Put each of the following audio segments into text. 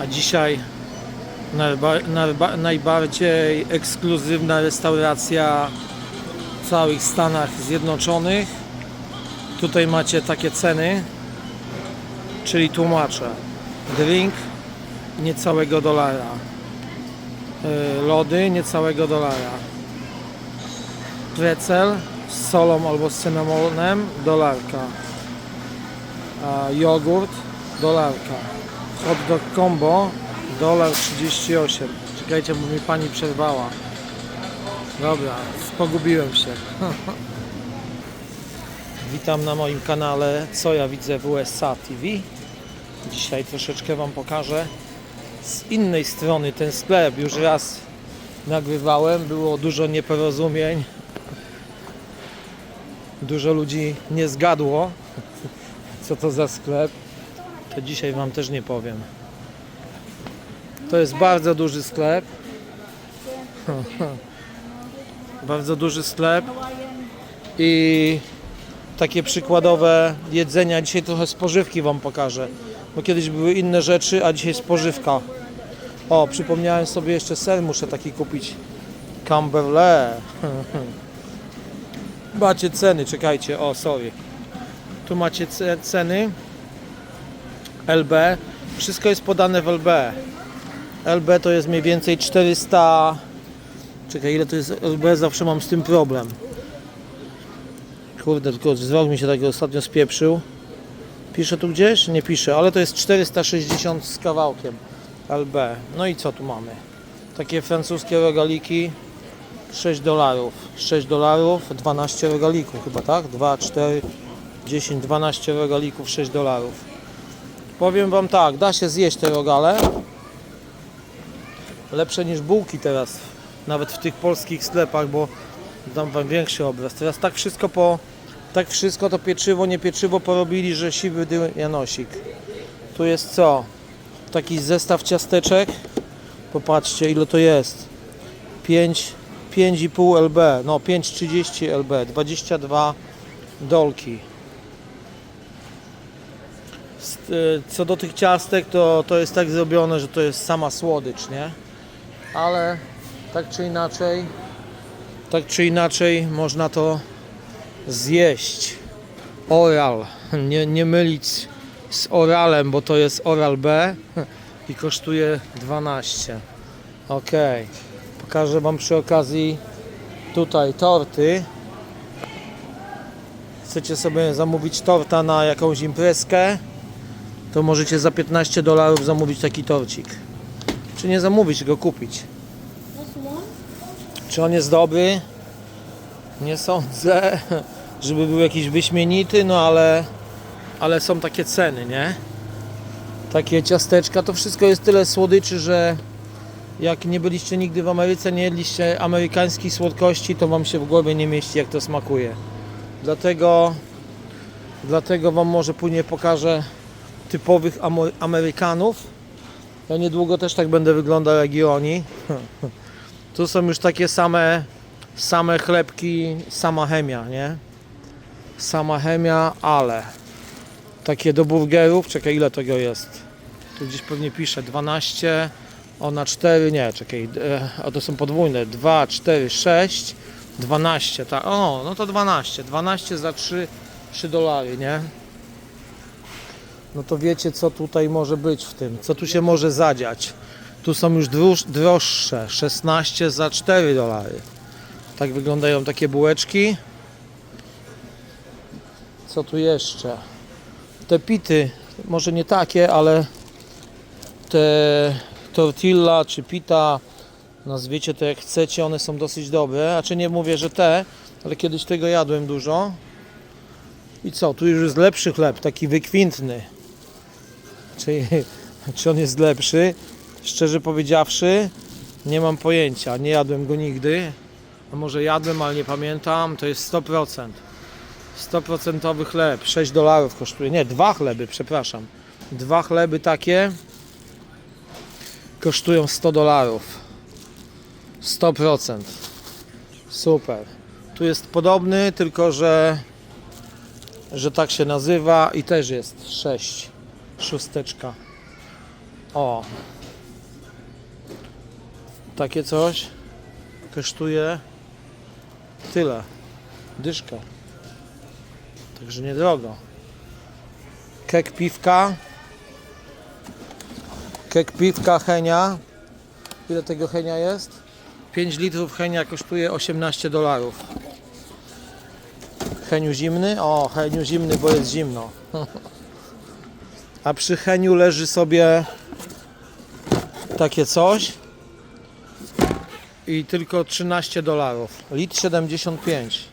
A dzisiaj najba, najba, najbardziej ekskluzywna restauracja w całych Stanach Zjednoczonych. Tutaj macie takie ceny, czyli tłumaczę. Drink niecałego dolara. Yy, Lody niecałego dolara. Pretzel z solą albo z cynamonem dolarka. A jogurt dolarka. Hot dog combo dolar 38. Czekajcie, bo mi pani przerwała. Dobra, pogubiłem się. Witam na moim kanale Co ja widzę w USA TV. Dzisiaj troszeczkę Wam pokażę z innej strony ten sklep. Już raz nagrywałem, było dużo nieporozumień. Dużo ludzi nie zgadło, co to za sklep. To dzisiaj Wam też nie powiem. To jest bardzo duży sklep. Bardzo duży sklep. I takie przykładowe jedzenia. Dzisiaj trochę spożywki Wam pokażę. Bo kiedyś były inne rzeczy, a dzisiaj spożywka. O, przypomniałem sobie jeszcze ser muszę taki kupić. Camberle. Macie ceny, czekajcie, o sorry. Tu macie ce- ceny. LB. Wszystko jest podane w LB. LB to jest mniej więcej 400. Czekaj, ile to jest LB? Zawsze mam z tym problem. Kurde, tylko wzrok mi się tak ostatnio spieprzył. Pisze tu gdzieś? Nie pisze, ale to jest 460 z kawałkiem LB. No i co tu mamy? Takie francuskie rogaliki 6 dolarów. 6 dolarów, 12 rogalików chyba, tak? 2, 4, 10, 12 rogalików, 6 dolarów. Powiem Wam tak, da się zjeść te rogale. Lepsze niż bułki teraz, nawet w tych polskich sklepach, bo dam Wam większy obraz. Teraz tak wszystko po, tak wszystko to pieczywo, nie pieczywo porobili, że siwy dy Janosik. Tu jest co? Taki zestaw ciasteczek. Popatrzcie ile to jest. 5, 5,5 LB, no 5,30 LB, 22 dolki. Co do tych ciastek, to, to jest tak zrobione, że to jest sama słodycz, nie? Ale tak czy inaczej, tak czy inaczej można to zjeść. Oral, nie, nie mylić z oralem, bo to jest oral B i kosztuje 12. Ok, pokażę Wam przy okazji tutaj torty. Chcecie sobie zamówić torta na jakąś imprezkę, to możecie za 15 dolarów zamówić taki torcik. Czy nie zamówić, go kupić. Czy on jest dobry? Nie sądzę, żeby był jakiś wyśmienity, no ale, ale są takie ceny, nie? Takie ciasteczka, to wszystko jest tyle słodyczy, że jak nie byliście nigdy w Ameryce, nie jedliście amerykańskich słodkości, to Wam się w głowie nie mieści, jak to smakuje. Dlatego, dlatego Wam może później pokażę typowych Amerykanów. Ja niedługo też tak będę wyglądał jak i oni. Są już takie same, same chlebki, sama chemia, nie? Sama chemia, ale takie do burgerów, czekaj ile tego jest? Tu gdzieś pewnie pisze 12, o na 4, nie, czekaj, e, a to są podwójne, 2, 4, 6, 12, tak, o, no to 12, 12 za 3, 3 dolary, nie? No to wiecie co tutaj może być w tym, co tu się może zadziać. Tu są już droż, droższe, 16 za 4 dolary. Tak wyglądają takie bułeczki. Co tu jeszcze? Te pity, może nie takie, ale te tortilla czy pita, nazwiecie to jak chcecie, one są dosyć dobre. A czy nie mówię, że te, ale kiedyś tego jadłem dużo. I co, tu już jest lepszy chleb, taki wykwintny. Czy, czy on jest lepszy? Szczerze powiedziawszy, nie mam pojęcia. Nie jadłem go nigdy. A może jadłem, ale nie pamiętam. To jest 100%. 100% chleb. 6 dolarów kosztuje. Nie, dwa chleby, przepraszam. Dwa chleby takie kosztują 100 dolarów. 100%. Super. Tu jest podobny, tylko że że tak się nazywa i też jest 6. Szósteczka. O. Takie coś kosztuje tyle. Dyszka. Także niedrogo. Kek piwka. Kek piwka Henia. Ile tego Henia jest? 5 litrów Henia kosztuje 18 dolarów. Heniu zimny? O, Heniu zimny, bo jest zimno. A przy Heniu leży sobie takie coś i tylko 13 dolarów. Litr 75.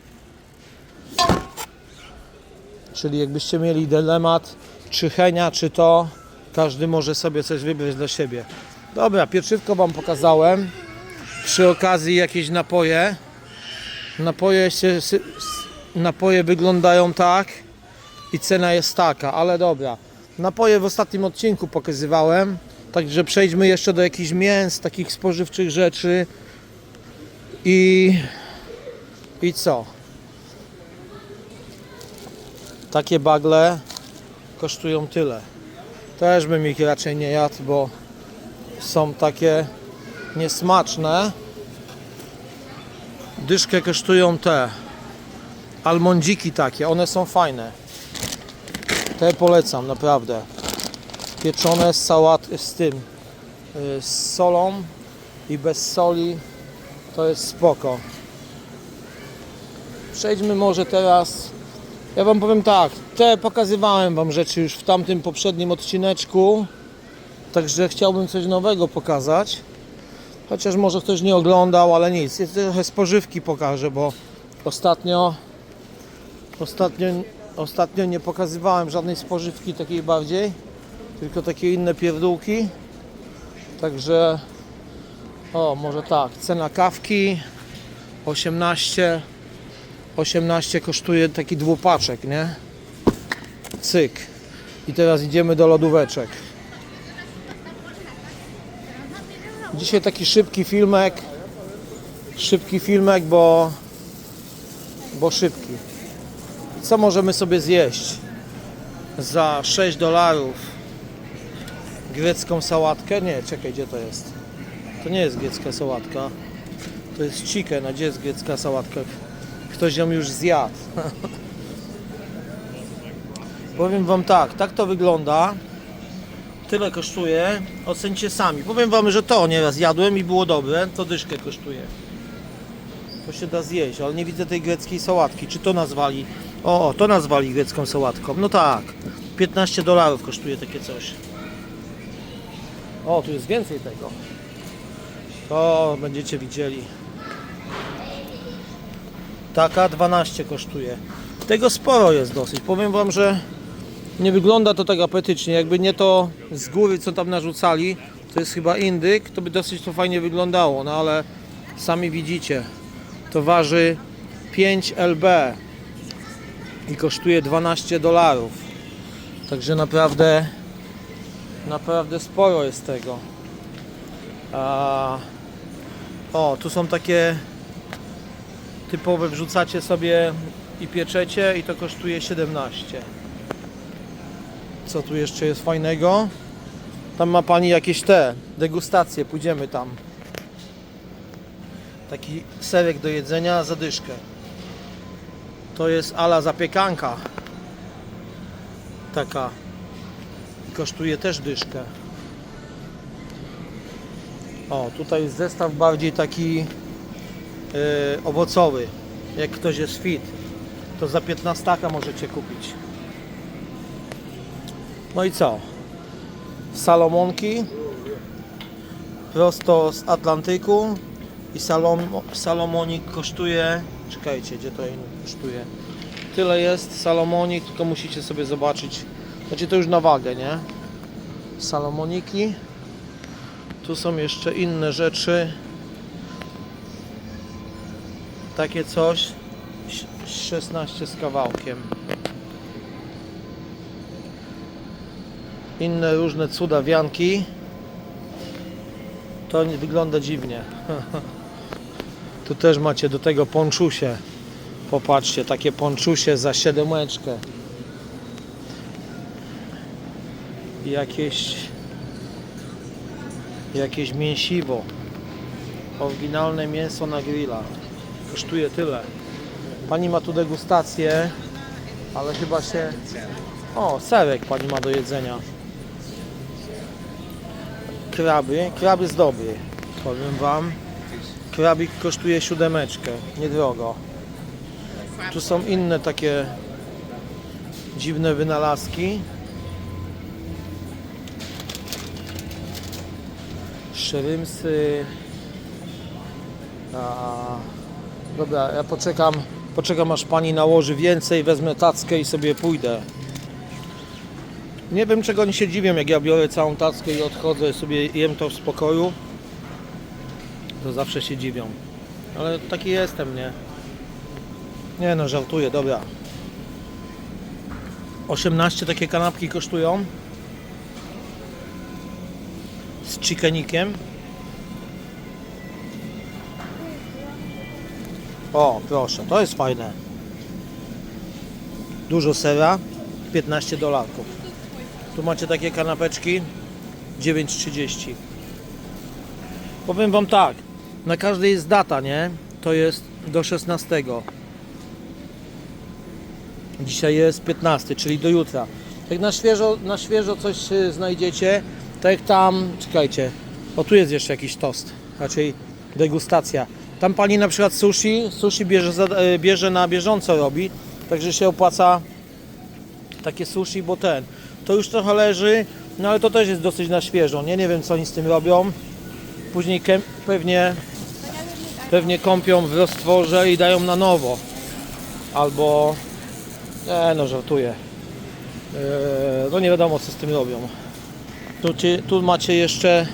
Czyli jakbyście mieli dylemat, czy Henia, czy to, każdy może sobie coś wybrać dla siebie. Dobra, pieczywko Wam pokazałem. Przy okazji jakieś napoje. Napoje, się, napoje wyglądają tak i cena jest taka, ale dobra. Napoje w ostatnim odcinku pokazywałem. Także przejdźmy jeszcze do jakichś mięs, takich spożywczych rzeczy. I, i co? Takie bagle kosztują tyle. Też bym ich raczej nie jadł, bo są takie niesmaczne. Dyszkę kosztują te almondziki takie, one są fajne. Te polecam naprawdę. Pieczone z sałat z tym y, z solą i bez soli to jest spoko. Przejdźmy może teraz. Ja wam powiem tak, te pokazywałem wam rzeczy już w tamtym poprzednim odcineczku. Także chciałbym coś nowego pokazać. Chociaż może ktoś nie oglądał, ale nic. Jest trochę spożywki pokażę, bo ostatnio ostatnio, ostatnio nie pokazywałem żadnej spożywki takiej bardziej, tylko takie inne pierdółki. Także o, może tak, cena kawki 18 18 kosztuje taki dwupaczek, nie? Cyk. I teraz idziemy do lodóweczek. Dzisiaj taki szybki filmek. Szybki filmek, bo bo szybki. Co możemy sobie zjeść za 6 dolarów? Grecką sałatkę? Nie, czekaj, gdzie to jest? To nie jest grecka sałatka. To jest chicken, a gdzie jest grecka sałatka? Ktoś ją już zjadł. Powiem wam tak, tak to wygląda. Tyle kosztuje. Ocencie sami. Powiem wam, że to nieraz jadłem i było dobre. To dyszkę kosztuje. To się da zjeść, ale nie widzę tej greckiej sałatki. Czy to nazwali? O, to nazwali grecką sałatką. No tak. 15 dolarów kosztuje takie coś. O, tu jest więcej tego. To będziecie widzieli. Taka 12 kosztuje. Tego sporo jest dosyć. Powiem wam, że nie wygląda to tak apetycznie. Jakby nie to z góry, co tam narzucali, to jest chyba indyk, to by dosyć to fajnie wyglądało. No ale sami widzicie, to waży 5 lb i kosztuje 12 dolarów. Także naprawdę, naprawdę sporo jest tego. A, o, tu są takie typowe, wrzucacie sobie i pieczecie i to kosztuje 17. Co tu jeszcze jest fajnego? Tam ma Pani jakieś te degustacje, pójdziemy tam. Taki serek do jedzenia, zadyszkę. To jest ala zapiekanka. Taka. I kosztuje też dyszkę. O, tutaj jest zestaw bardziej taki yy, owocowy. Jak ktoś jest fit, to za 15 możecie kupić. No i co? Salomonki prosto z Atlantyku i salom, salomonik kosztuje czekajcie, gdzie to inny kosztuje? Tyle jest salomonik, tylko musicie sobie zobaczyć. Znaczy to już na wagę, nie? Salomoniki. Tu są jeszcze inne rzeczy. Takie coś. 16 z kawałkiem. Inne różne cuda wianki to wygląda dziwnie tu też macie do tego ponczusie popatrzcie, takie ponczusie za siedemeczkę jakieś Jakieś mięsiwo. Oryginalne mięso na grilla. Kosztuje tyle. Pani ma tu degustację, ale chyba się... O, serek pani ma do jedzenia. Kraby. Krab jest dobry. Powiem wam. Krabik kosztuje siódemeczkę. Niedrogo. Tu są inne takie dziwne wynalazki. Szrymsy. A, dobra, ja poczekam, poczekam aż pani nałoży więcej, wezmę tackę i sobie pójdę. Nie wiem czego oni się dziwią, jak ja biorę całą tackę i odchodzę sobie jem to w spokoju. To zawsze się dziwią. Ale taki jestem, nie? Nie no, żartuję, dobra. 18 takie kanapki kosztują. Z chickenikiem. O, proszę, to jest fajne. Dużo sera, 15 dolarków. Tu macie takie kanapeczki, 9,30. Powiem Wam tak, na każdej jest data, nie? To jest do 16. Dzisiaj jest 15, czyli do jutra. Jak na świeżo, na świeżo coś y, znajdziecie, tak jak tam, czekajcie, o tu jest jeszcze jakiś tost, raczej degustacja. Tam pani na przykład sushi, sushi bierze, y, bierze na bieżąco robi, także się opłaca takie sushi, bo ten, to już trochę leży, no ale to też jest dosyć na świeżo, nie, nie wiem co oni z tym robią. Później pewnie, pewnie kąpią w roztworze i dają na nowo. Albo no, żartuję. Eee, no nie wiadomo co z tym robią. Tu, tu macie jeszcze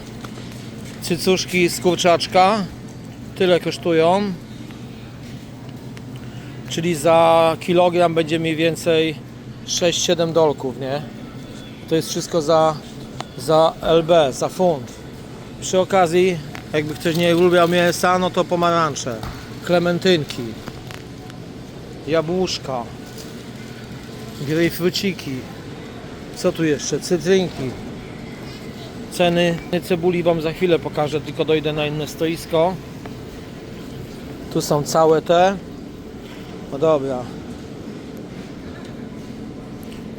cycuszki z kurczaczka. Tyle kosztują. Czyli za kilogram będzie mniej więcej 6-7 dolków, nie? To jest wszystko za, za LB, za funt. Przy okazji, jakby ktoś nie lubiał mięsa, no to pomarańcze, klementynki, jabłuszka, grejpfruciki. Co tu jeszcze? Cytrynki. Ceny cebuli Wam za chwilę pokażę, tylko dojdę na inne stoisko. Tu są całe te. No dobra.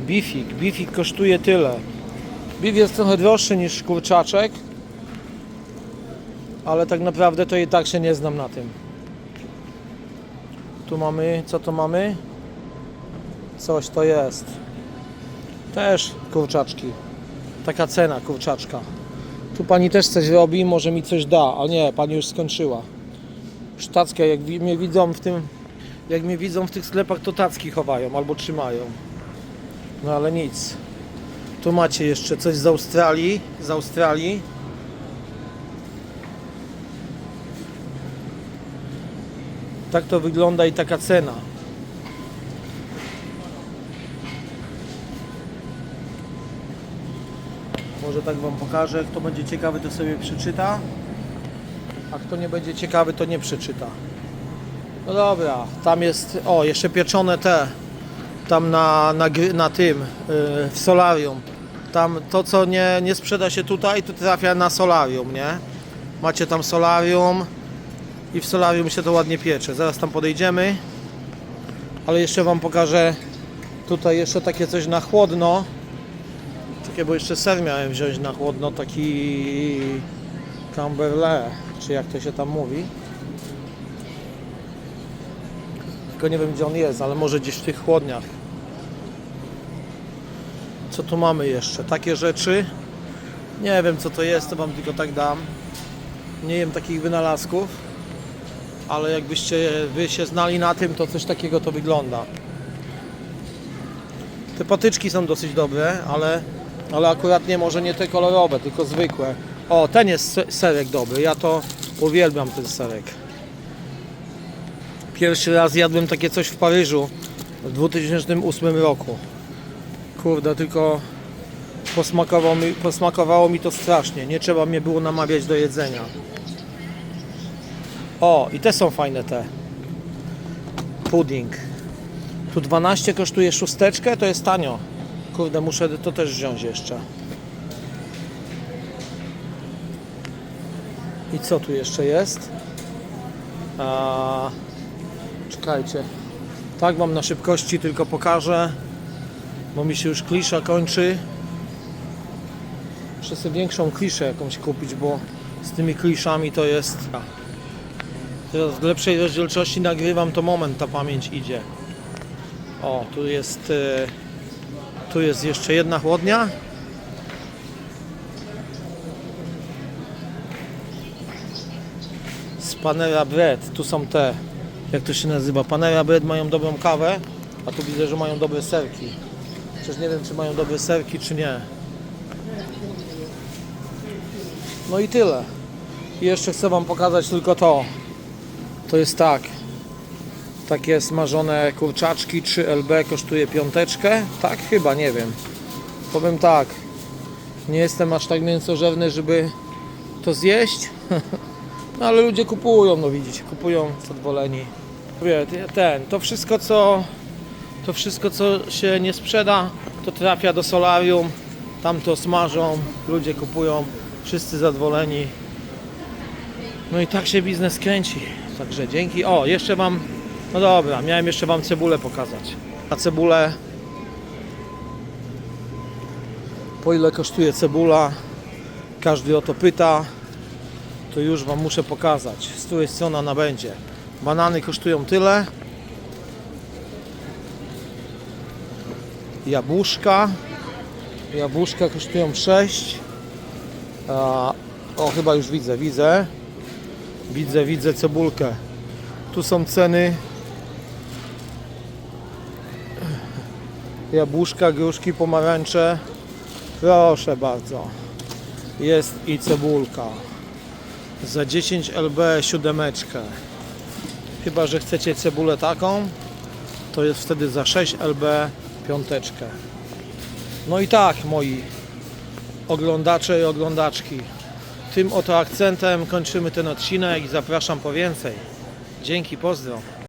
Bifik. Bifik kosztuje tyle. Bif jest trochę droższy niż kurczaczek. Ale tak naprawdę to i tak się nie znam na tym. Tu mamy, co to mamy? Coś to jest. Też kurczaczki. Taka cena kurczaczka. Tu pani też coś robi, może mi coś da, ale nie, pani już skończyła. Już tackę, jak mnie widzą w tym, jak mnie widzą w tych sklepach, to tacki chowają albo trzymają. No ale nic. Tu macie jeszcze coś z Australii, z Australii. Tak to wygląda i taka cena. Może tak Wam pokażę. Kto będzie ciekawy, to sobie przeczyta. A kto nie będzie ciekawy, to nie przeczyta. No dobra, tam jest. O, jeszcze pieczone te. Tam na, na, na tym, yy, w solarium. Tam to, co nie, nie sprzeda się tutaj, to trafia na solarium, nie? Macie tam solarium i w solarium się to ładnie piecze. Zaraz tam podejdziemy. Ale jeszcze Wam pokażę tutaj jeszcze takie coś na chłodno. Czekaj, bo jeszcze ser miałem wziąć na chłodno, taki Camberley, czy jak to się tam mówi. Tylko nie wiem gdzie on jest, ale może gdzieś w tych chłodniach. Co tu mamy jeszcze? Takie rzeczy. Nie wiem co to jest, to wam tylko tak dam. Nie wiem takich wynalazków. Ale jakbyście wy się znali na tym, to coś takiego to wygląda. Te patyczki są dosyć dobre, ale, ale akurat nie może nie te kolorowe, tylko zwykłe. O, ten jest se- serek dobry. Ja to uwielbiam ten serek. Pierwszy raz jadłem takie coś w Paryżu w 2008 roku. Kurde, tylko posmakowało mi, posmakowało mi to strasznie. Nie trzeba mnie było namawiać do jedzenia. O, i te są fajne te. Pudding. Tu 12 kosztuje szósteczkę, to jest tanio. Kurde, muszę to też wziąć jeszcze. I co tu jeszcze jest? A, czekajcie. Tak wam na szybkości tylko pokażę, bo mi się już klisza kończy. Muszę sobie większą kliszę jakąś kupić, bo z tymi kliszami to jest... Teraz w lepszej rozdzielczości nagrywam, to moment ta pamięć idzie. O, tu jest... e, Tu jest jeszcze jedna chłodnia. z Panera Bread. Tu są te, jak to się nazywa, Panera Bread mają dobrą kawę, a tu widzę, że mają dobre serki. Przecież nie wiem, czy mają dobre serki, czy nie. No i tyle. I jeszcze chcę Wam pokazać tylko to. To jest tak. Takie smażone kurczaczki 3LB kosztuje piąteczkę. Tak, chyba, nie wiem. Powiem tak. Nie jestem aż tak mięsożerny, żeby to zjeść. No ale ludzie kupują, no widzicie, kupują zadowoleni. Ten, to wszystko co to wszystko co się nie sprzeda, to trafia do solarium, tam to smażą, ludzie kupują, wszyscy zadowoleni. No i tak się biznes kręci. Także dzięki. O, jeszcze wam no dobra, miałem jeszcze wam cebulę pokazać. A cebulę po ile kosztuje cebula? Każdy o to pyta to już Wam muszę pokazać. Z której strony ona będzie. Banany kosztują tyle. Jabłuszka. Jabłuszka kosztują 6. A, o, chyba już widzę, widzę. Widzę, widzę cebulkę. Tu są ceny. Jabłuszka, gruszki, pomarańcze. Proszę bardzo. Jest i cebulka za 10 LB siódemeczkę. Chyba, że chcecie cebulę taką, to jest wtedy za 6 LB piąteczkę. No i tak, moi oglądacze i oglądaczki. Tym oto akcentem kończymy ten odcinek i zapraszam po więcej. Dzięki, pozdro.